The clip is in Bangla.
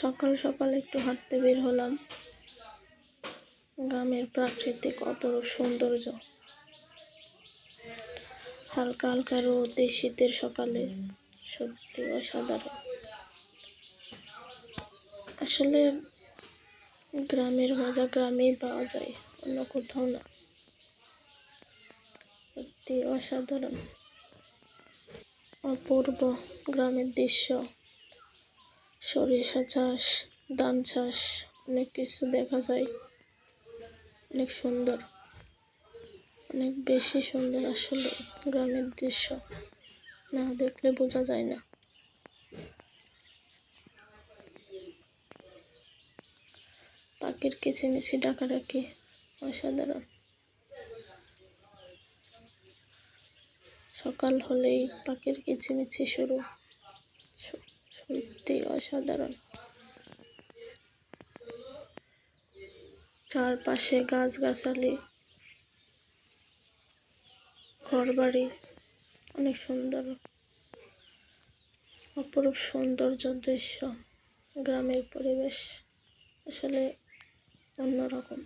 সকাল সকাল একটু হাঁটতে বের হলাম। গ্রামের প্রাকৃতিক অপরূপ সৌন্দর্য। হালকা হালকা রোদ শীতের সকালে সত্যি অসাধারণ। আসলে গ্রামের মজা গ্রামেই পাওয়া যায়, অন্য কোথাও না। সত্যি অসাধারণ। অপূর্ব গ্রামের দৃশ্য। সরিষা চাষ, ধান চাষ, অনেক কিছু দেখা যায়। অনেক সুন্দর, অনেক বেশি সুন্দর আসলে গ্রামের দৃশ্য। না দেখলে বোঝা যায় না। পাখির কিচিমিচি ডাকাডাকি, অসাধারণ। সকাল হলেই পাখির কিচিমিচি শুরু। অসাধারণ। চারপাশে গাছগাছালি ঘরবাড়ি অনেক সুন্দর অপরূপ সৌন্দর্য দৃশ্য গ্রামের পরিবেশ আসলে অন্যরকম।